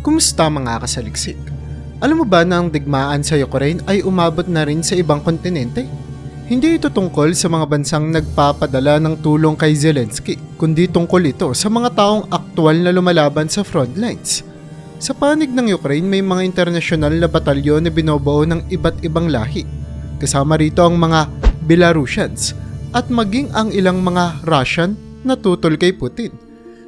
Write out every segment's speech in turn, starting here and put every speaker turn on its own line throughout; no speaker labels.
Kumusta mga kasaliksik? Alam mo ba na ang digmaan sa Ukraine ay umabot na rin sa ibang kontinente? Hindi ito tungkol sa mga bansang nagpapadala ng tulong kay Zelensky, kundi tungkol ito sa mga taong aktwal na lumalaban sa front lines. Sa panig ng Ukraine may mga internasyonal na batalyon na binobuo ng iba't ibang lahi. Kasama rito ang mga Belarusians at maging ang ilang mga Russian na tutol kay Putin.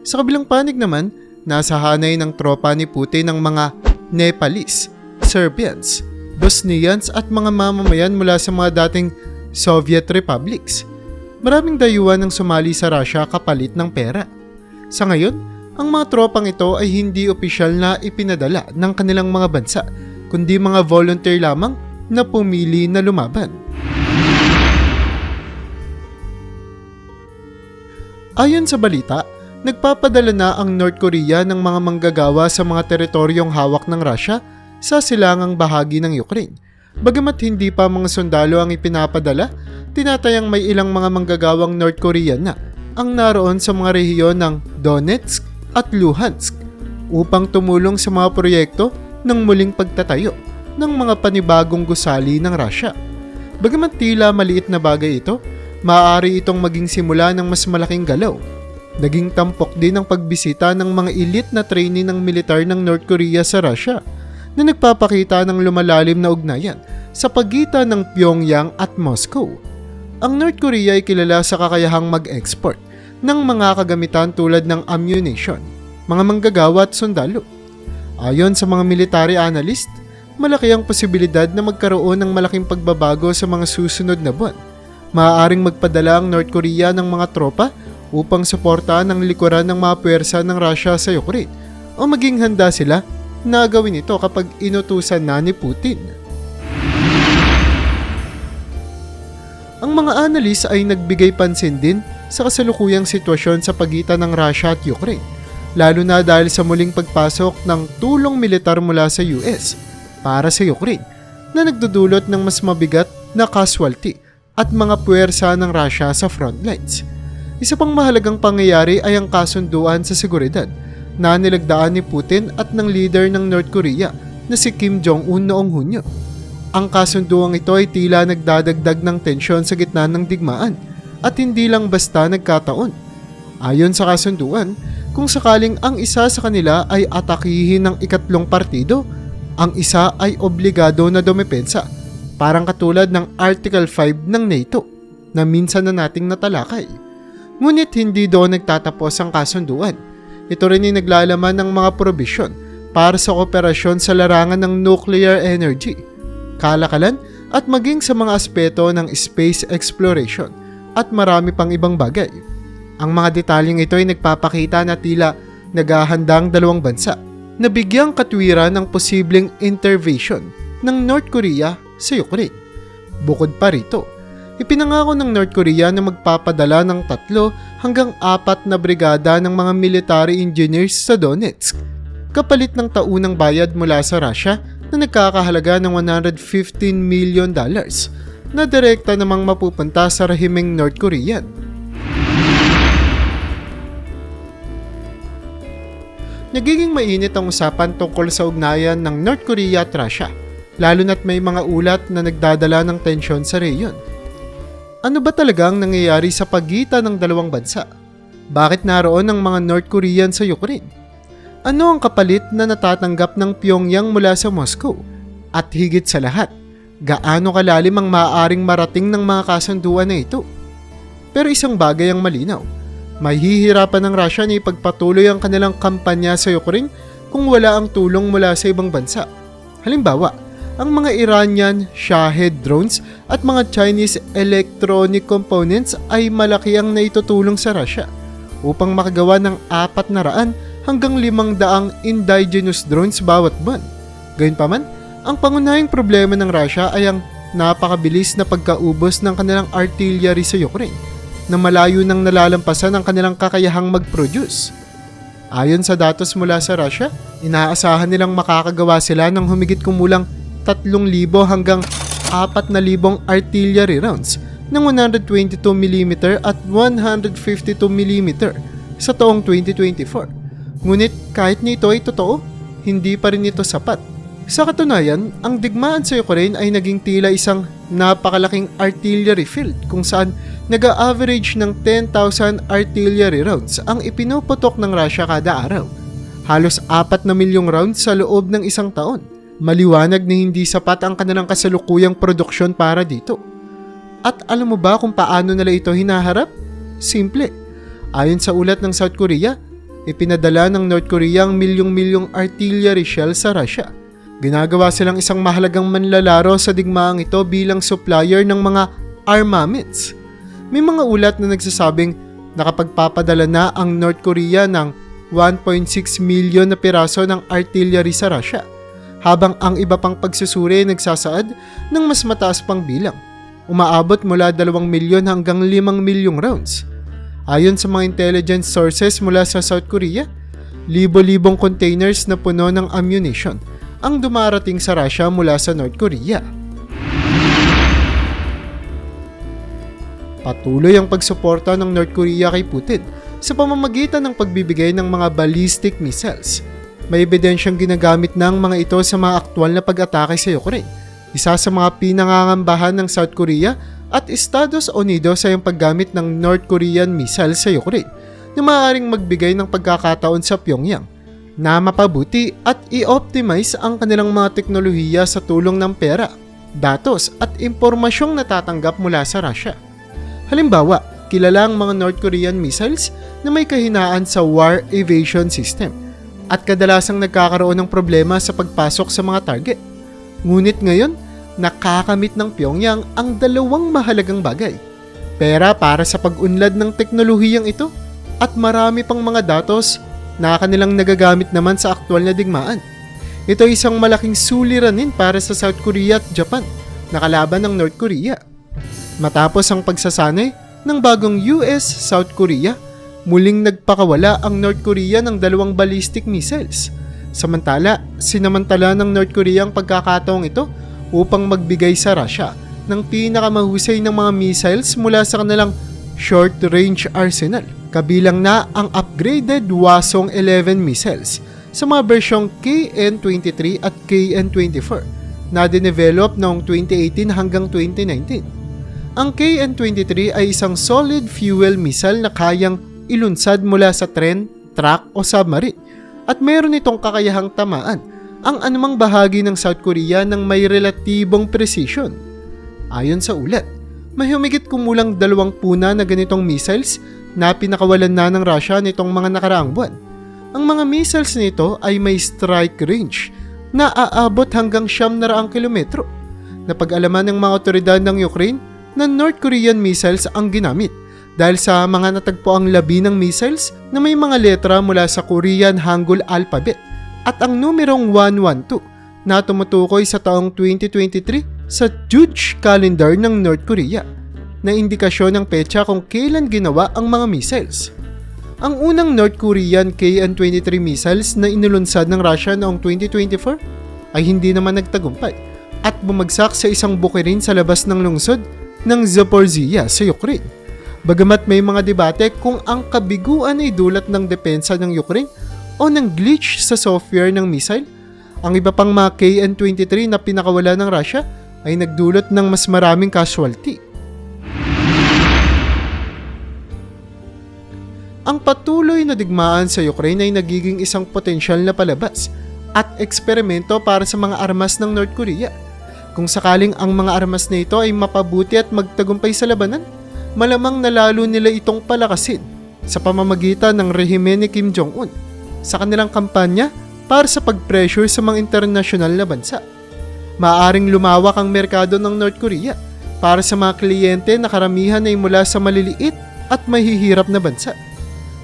Sa kabilang panig naman, nasa hanay ng tropa ni Putin ang mga Nepalese, Serbians, Bosnians at mga mamamayan mula sa mga dating Soviet republics. Maraming dayuhan ang sumali sa Russia kapalit ng pera. Sa ngayon, ang mga tropang ito ay hindi opisyal na ipinadala ng kanilang mga bansa, kundi mga volunteer lamang na pumili na lumaban. Ayon sa balita, nagpapadala na ang North Korea ng mga manggagawa sa mga teritoryong hawak ng Russia sa silangang bahagi ng Ukraine. Bagamat hindi pa mga sundalo ang ipinapadala, tinatayang may ilang mga manggagawang North Korean na ang naroon sa mga rehiyon ng Donetsk at Luhansk upang tumulong sa mga proyekto ng muling pagtatayo ng mga panibagong gusali ng Russia. Bagamat tila maliit na bagay ito, maaari itong maging simula ng mas malaking galaw. Naging tampok din ang pagbisita ng mga elite na trainee ng militar ng North Korea sa Russia na nagpapakita ng lumalalim na ugnayan sa pagitan ng Pyongyang at Moscow. Ang North Korea ay kilala sa kakayahang mag-export ng mga kagamitan tulad ng ammunition, mga manggagawa at sundalo. Ayon sa mga military analyst, malaki ang posibilidad na magkaroon ng malaking pagbabago sa mga susunod na buwan. Maaaring magpadala ang North Korea ng mga tropa upang suportahan ang likuran ng mga puwersa ng Russia sa Ukraine o maging handa sila na gawin ito kapag inutusan na ni Putin. Ang mga analis ay nagbigay pansin din sa kasalukuyang sitwasyon sa pagitan ng Russia at Ukraine, lalo na dahil sa muling pagpasok ng tulong militar mula sa US para sa Ukraine na nagdudulot ng mas mabigat na casualty at mga puwersa ng Russia sa front lines. Isa pang mahalagang pangyayari ay ang kasunduan sa seguridad na nilagdaan ni Putin at ng leader ng North Korea na si Kim Jong-un noong Hunyo. Ang kasunduang ito ay tila nagdadagdag ng tensyon sa gitna ng digmaan at hindi lang basta nagkataon. Ayon sa kasunduan, kung sakaling ang isa sa kanila ay atakihin ng ikatlong partido, ang isa ay obligado na dumepensa, parang katulad ng Article 5 ng NATO na minsan na nating natalakay. Ngunit hindi doon nagtatapos ang kasunduan. Ito rin ay naglalaman ng mga probisyon para sa kooperasyon sa larangan ng nuclear energy, kalakalan at maging sa mga aspeto ng space exploration at marami pang ibang bagay. Ang mga detalyeng ito ay nagpapakita na tila naghahandang dalawang bansa na bigyang katwiran ng posibleng intervention ng North Korea sa Ukraine. Bukod pa rito, ipinangako ng North Korea na magpapadala ng tatlo hanggang apat na brigada ng mga military engineers sa Donetsk, kapalit ng taunang bayad mula sa Russia na nagkakahalaga ng 115 million dollars na direkta namang mapupunta sa rahimeng North Korean. Nagiging mainit ang usapan tungkol sa ugnayan ng North Korea at Russia, lalo na't may mga ulat na nagdadala ng tensyon sa reyon. Ano ba talagang nangyayari sa pagitan ng dalawang bansa? Bakit naroon ang mga North Korean sa Ukraine? Ano ang kapalit na natatanggap ng Pyongyang mula sa Moscow? At higit sa lahat, gaano kalalim ang maaaring marating ng mga kasunduan na ito? Pero isang bagay ang malinaw. May hihirapan ng Russia na ipagpatuloy ang kanilang kampanya sa Ukraine kung wala ang tulong mula sa ibang bansa. Halimbawa, ang mga Iranian Shahed drones at mga Chinese electronic components ay malaki ang naitutulong sa Russia upang makagawa ng apat na raan hanggang limang daang indigenous drones bawat buwan. Gayunpaman, ang pangunahing problema ng Russia ay ang napakabilis na pagkaubos ng kanilang artillery sa Ukraine na malayo nang nalalampasan ang kanilang kakayahang mag-produce. Ayon sa datos mula sa Russia, inaasahan nilang makakagawa sila ng humigit kumulang 3,000 hanggang 4,000 artillery rounds ng 122mm at 152mm sa taong 2024. Ngunit kahit nito ay totoo, hindi pa rin ito sapat. Sa katunayan, ang digmaan sa Ukraine ay naging tila isang napakalaking artillery field kung saan nag-average ng 10,000 artillery rounds ang ipinuputok ng Russia kada araw. Halos 4 na milyong rounds sa loob ng isang taon. Maliwanag na hindi sapat ang kanilang kasalukuyang produksyon para dito. At alam mo ba kung paano nila ito hinaharap? Simple. Ayon sa ulat ng South Korea, ipinadala ng North Korea ang milyong-milyong artillery shell sa Russia. Ginagawa silang isang mahalagang manlalaro sa digmaang ito bilang supplier ng mga armaments. May mga ulat na nagsasabing nakapagpapadala na ang North Korea ng 1.6 milyon na piraso ng artillery sa Russia, habang ang iba pang pagsusuri ay nagsasaad ng mas mataas pang bilang. Umaabot mula 2 milyon hanggang 5 milyong rounds. Ayon sa mga intelligence sources mula sa South Korea, libo-libong containers na puno ng ammunition ang dumarating sa Russia mula sa North Korea. Patuloy ang pagsuporta ng North Korea kay Putin sa pamamagitan ng pagbibigay ng mga ballistic missiles. May ebidensyang ginagamit ng mga ito sa mga aktwal na pag-atake sa Ukraine. Isa sa mga pinangangambahan ng South Korea at Estados Unidos ay ang paggamit ng North Korean missiles sa Ukraine na maaaring magbigay ng pagkakataon sa Pyongyang na mapabuti at i-optimize ang kanilang mga teknolohiya sa tulong ng pera, datos at impormasyong natatanggap mula sa Russia. Halimbawa, kilala ang mga North Korean missiles na may kahinaan sa war evasion system at kadalasang nagkakaroon ng problema sa pagpasok sa mga target. Ngunit ngayon, nakakamit ng Pyongyang ang dalawang mahalagang bagay. Pera para sa pag-unlad ng teknolohiyang ito at marami pang mga datos na kanilang nagagamit naman sa aktwal na digmaan. Ito ay isang malaking suliranin para sa South Korea at Japan na kalaban ng North Korea. Matapos ang pagsasanay ng bagong US-South Korea, muling nagpakawala ang North Korea ng dalawang ballistic missiles. Samantala, sinamantala ng North Korea ang pagkakataong ito upang magbigay sa Russia ng pinakamahusay ng mga missiles mula sa kanilang short-range arsenal kabilang na ang upgraded Hwasong 11 missiles sa mga bersyong KN-23 at KN-24 na dinevelop noong 2018 hanggang 2019. Ang KN-23 ay isang solid fuel missile na kayang ilunsad mula sa tren, truck o submarine at meron itong kakayahang tamaan ang anumang bahagi ng South Korea ng may relatibong precision. Ayon sa ulat, may humigit kumulang dalawang puna na ganitong missiles na pinakawalan na ng Russia nitong mga nakaraang buwan. Ang mga missiles nito ay may strike range na aabot hanggang siyam na raang kilometro. Napag-alaman ng mga otoridad ng Ukraine na North Korean missiles ang ginamit dahil sa mga natagpo ang labi ng missiles na may mga letra mula sa Korean Hangul alphabet at ang numerong 112 na tumutukoy sa taong 2023 sa Juche calendar ng North Korea na indikasyon ng petsa kung kailan ginawa ang mga missiles. Ang unang North Korean KN-23 missiles na inulunsad ng Russia noong 2024 ay hindi naman nagtagumpay at bumagsak sa isang bukirin sa labas ng lungsod ng Zaporizhia sa Ukraine. Bagamat may mga debate kung ang kabiguan ay dulot ng depensa ng Ukraine o ng glitch sa software ng missile, ang iba pang mga KN-23 na pinakawala ng Russia ay nagdulot ng mas maraming casualty. Ang patuloy na digmaan sa Ukraine ay nagiging isang potensyal na palabas at eksperimento para sa mga armas ng North Korea. Kung sakaling ang mga armas na ito ay mapabuti at magtagumpay sa labanan, malamang nalalo nila itong palakasin sa pamamagitan ng rehimen ni Kim Jong-un sa kanilang kampanya para sa pag-pressure sa mga internasyonal na bansa. Maaring lumawak ang merkado ng North Korea para sa mga kliyente na karamihan ay mula sa maliliit at mahihirap na bansa.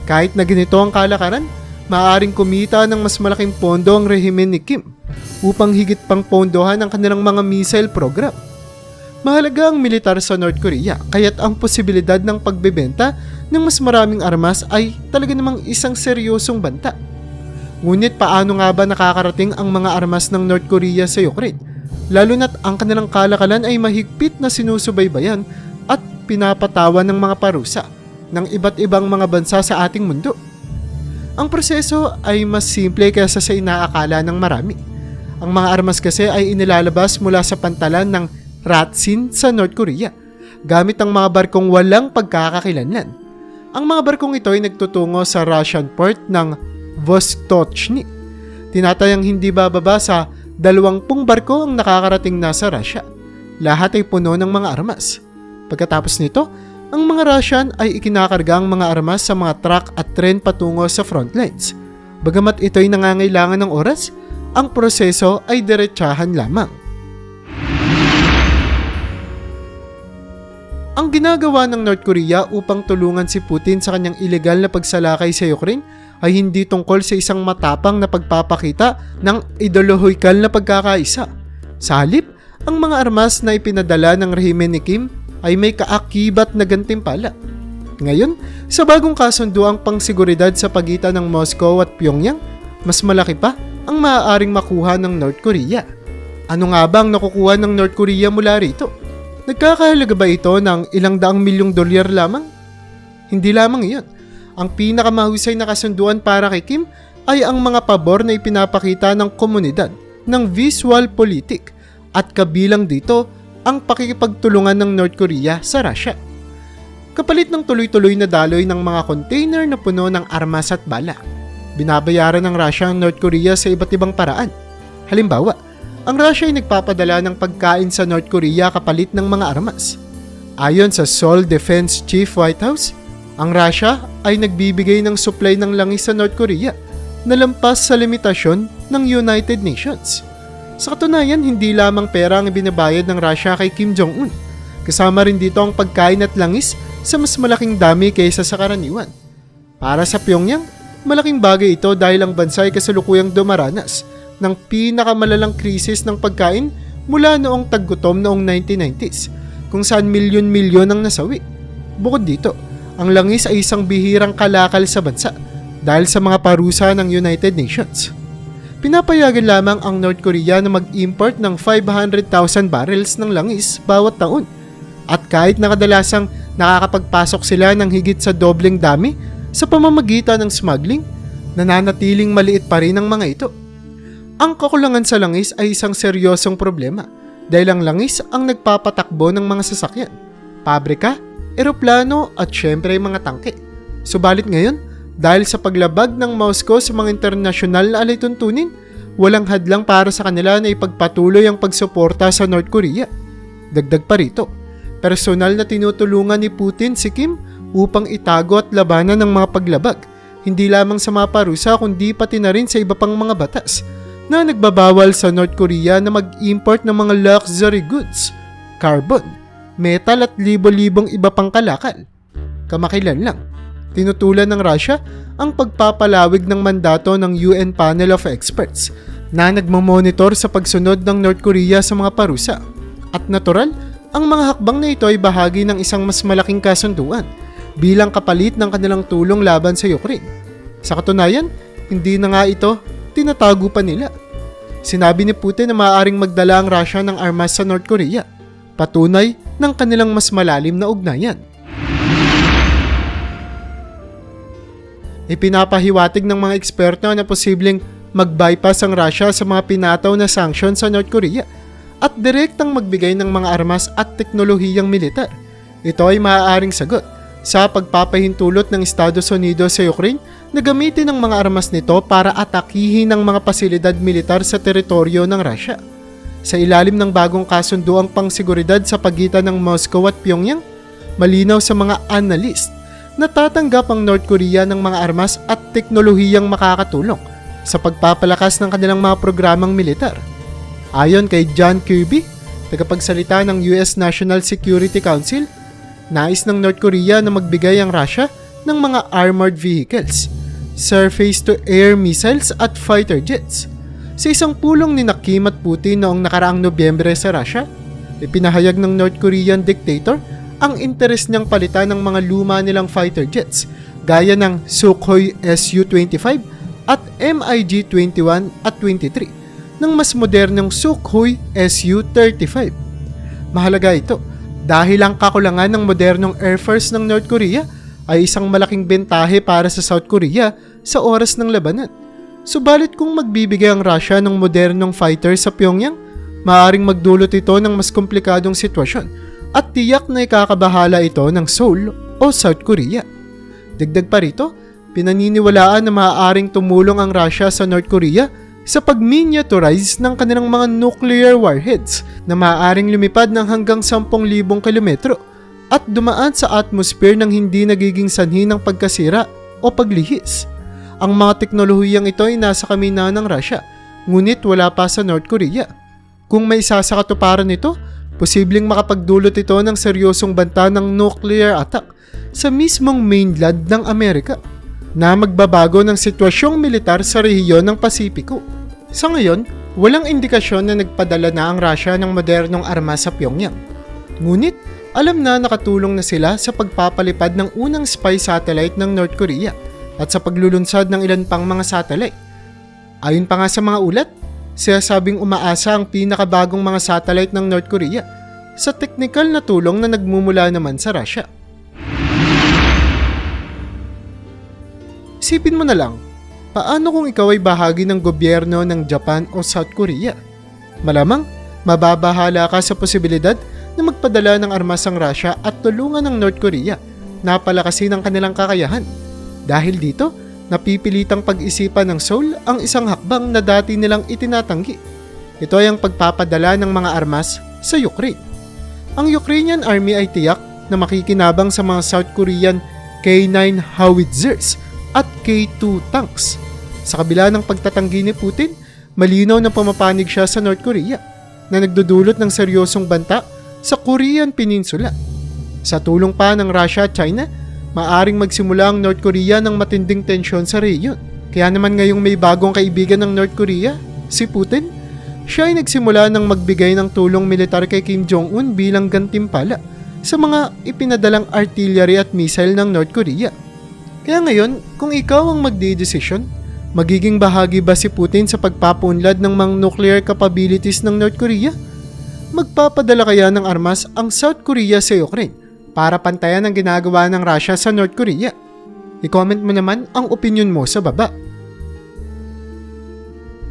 Kahit na ganito ang kalakaran, maaaring kumita ng mas malaking pondo ang rehimen ni Kim upang higit pang pondohan ang kanilang mga missile program. Mahalaga ang militar sa North Korea kaya't ang posibilidad ng pagbebenta ng mas maraming armas ay talaga namang isang seryosong banta. Ngunit paano nga ba nakakarating ang mga armas ng North Korea sa Ukraine? Lalo na't ang kanilang kalakalan ay mahigpit na sinusubaybayan at pinapatawan ng mga parusa ng iba't ibang mga bansa sa ating mundo. Ang proseso ay mas simple kaysa sa inaakala ng marami. Ang mga armas kasi ay inilalabas mula sa pantalan ng Ratsin sa North Korea gamit ang mga barkong walang pagkakakilanlan. Ang mga barkong ito ay nagtutungo sa Russian port ng Vostochny. Tinatayang hindi bababa sa dalawampung barko ang nakakarating na sa Russia. Lahat ay puno ng mga armas. Pagkatapos nito, ang mga Russian ay ikinakarga ang mga armas sa mga truck at tren patungo sa front lines. Bagamat ito ay nangangailangan ng oras, ang proseso ay diretsahan lamang. Ang ginagawa ng North Korea upang tulungan si Putin sa kanyang ilegal na pagsalakay sa Ukraine ay hindi tungkol sa isang matapang na pagpapakita ng ideolohikal na pagkakaisa. Sa halip, ang mga armas na ipinadala ng rehimen ni Kim ay may kaakibat na gantimpala. Ngayon, sa bagong kasunduang pangsiguridad sa pagitan ng Moscow at Pyongyang, mas malaki pa ang maaaring makuha ng North Korea. Ano nga ba ang nakukuha ng North Korea mula rito? Nagkakahalaga ba ito ng ilang daang milyong dolyar lamang? Hindi lamang iyon. Ang pinakamahusay na kasunduan para kay Kim ay ang mga pabor na ipinapakita ng komunidad ng visual politik at kabilang dito ang pakikipagtulungan ng North Korea sa Russia. Kapalit ng tuloy-tuloy na daloy ng mga container na puno ng armas at bala, binabayaran ng Russia ang North Korea sa iba't ibang paraan. Halimbawa, ang Russia ay nagpapadala ng pagkain sa North Korea kapalit ng mga armas. Ayon sa Seoul Defense Chief White House, ang Russia ay nagbibigay ng supply ng langis sa North Korea na lampas sa limitasyon ng United Nations. Sa katunayan, hindi lamang pera ang binabayad ng Russia kay Kim Jong-un. Kasama rin dito ang pagkain at langis sa mas malaking dami kaysa sa karaniwan. Para sa Pyongyang, malaking bagay ito dahil ang bansa ay kasalukuyang dumaranas ng pinakamalalang krisis ng pagkain mula noong taggutom noong 1990s, kung saan milyon-milyon ang nasawi. Bukod dito, ang langis ay isang bihirang kalakal sa bansa dahil sa mga parusa ng United Nations. Pinapayagan lamang ang North Korea na mag-import ng 500,000 barrels ng langis bawat taon. At kahit na kadalasang nakakapagpasok sila ng higit sa dobleng dami sa pamamagitan ng smuggling, nananatiling maliit pa rin ang mga ito. Ang kakulangan sa langis ay isang seryosong problema dahil ang langis ang nagpapatakbo ng mga sasakyan, pabrika, eroplano at syempre mga tangke. Subalit ngayon, dahil sa paglabag ng Moscow sa mga internasyonal na alituntunin, walang hadlang para sa kanila na ipagpatuloy ang pagsuporta sa North Korea. Dagdag pa rito, personal na tinutulungan ni Putin si Kim upang itago at labanan ng mga paglabag, hindi lamang sa mga parusa kundi pati na rin sa iba pang mga batas na nagbabawal sa North Korea na mag-import ng mga luxury goods, carbon, metal at libo-libong iba pang kalakal. Kamakilan lang, tinutulan ng Russia ang pagpapalawig ng mandato ng UN Panel of Experts na nagmamonitor sa pagsunod ng North Korea sa mga parusa. At natural, ang mga hakbang na ito ay bahagi ng isang mas malaking kasunduan bilang kapalit ng kanilang tulong laban sa Ukraine. Sa katunayan, hindi na nga ito tinatago pa nila. Sinabi ni Putin na maaaring magdala ang Russia ng armas sa North Korea, patunay ng kanilang mas malalim na ugnayan. Ipinapahiwatig ng mga eksperto na posibleng mag-bypass ang Russia sa mga pinataw na sanctions sa North Korea at direktang magbigay ng mga armas at teknolohiyang militar. Ito ay maaaring sagot sa pagpapahintulot ng Estados Unidos sa Ukraine na gamitin ang mga armas nito para atakihin ang mga pasilidad militar sa teritoryo ng Russia. Sa ilalim ng bagong kasunduang pangsiguridad sa pagitan ng Moscow at Pyongyang, malinaw sa mga analyst natatanggap ang North Korea ng mga armas at teknolohiyang makakatulong sa pagpapalakas ng kanilang mga programang militar. Ayon kay John Kirby, tagapagsalita ng US National Security Council, nais ng North Korea na magbigay ang Russia ng mga armored vehicles, surface-to-air missiles at fighter jets. Sa isang pulong ni Nakim at Putin noong nakaraang Nobyembre sa Russia, ipinahayag ng North Korean dictator ang interes niyang palitan ng mga luma nilang fighter jets gaya ng Sukhoi Su-25 at MiG-21 at 23 ng mas modernong Sukhoi Su-35. Mahalaga ito dahil ang kakulangan ng modernong Air Force ng North Korea ay isang malaking bentahe para sa South Korea sa oras ng labanan. Subalit kung magbibigay ang Russia ng modernong fighter sa Pyongyang, maaaring magdulot ito ng mas komplikadong sitwasyon at tiyak na ikakabahala ito ng Seoul o South Korea. Dagdag pa rito, pinaniniwalaan na maaaring tumulong ang Russia sa North Korea sa pag-miniaturize ng kanilang mga nuclear warheads na maaaring lumipad ng hanggang 10,000 kilometro at dumaan sa atmosphere ng hindi nagiging sanhi ng pagkasira o paglihis. Ang mga teknolohiyang ito ay nasa kamina ng Russia, ngunit wala pa sa North Korea. Kung may isa sa katuparan nito, posibleng makapagdulot ito ng seryosong banta ng nuclear attack sa mismong mainland ng Amerika na magbabago ng sitwasyong militar sa rehiyon ng Pasipiko. Sa ngayon, walang indikasyon na nagpadala na ang Russia ng modernong armas sa Pyongyang. Ngunit, alam na nakatulong na sila sa pagpapalipad ng unang spy satellite ng North Korea at sa paglulunsad ng ilan pang mga satellite. Ayon pa nga sa mga ulat, sinasabing umaasa ang pinakabagong mga satellite ng North Korea sa teknikal na tulong na nagmumula naman sa Russia. Isipin mo na lang, paano kung ikaw ay bahagi ng gobyerno ng Japan o South Korea? Malamang, mababahala ka sa posibilidad na magpadala ng armas ang Russia at tulungan ng North Korea na palakasin ang kanilang kakayahan. Dahil dito, napipilitang pag-isipan ng Seoul ang isang hakbang na dati nilang itinatanggi. Ito ay ang pagpapadala ng mga armas sa Ukraine. Ang Ukrainian army ay tiyak na makikinabang sa mga South Korean K-9 howitzers at K-2 tanks. Sa kabila ng pagtatanggi ni Putin, malinaw na pumapanig siya sa North Korea na nagdudulot ng seryosong banta sa Korean Peninsula. Sa tulong pa ng Russia at China, maaring magsimula ang North Korea ng matinding tensyon sa rehiyon. Kaya naman ngayong may bagong kaibigan ng North Korea, si Putin, siya ay nagsimula ng magbigay ng tulong militar kay Kim Jong-un bilang gantimpala sa mga ipinadalang artillery at missile ng North Korea. Kaya ngayon, kung ikaw ang magdidesisyon, magiging bahagi ba si Putin sa pagpapunlad ng mga nuclear capabilities ng North Korea? Magpapadala kaya ng armas ang South Korea sa Ukraine para pantayan ang ginagawa ng Russia sa North Korea? I-comment mo naman ang opinion mo sa baba.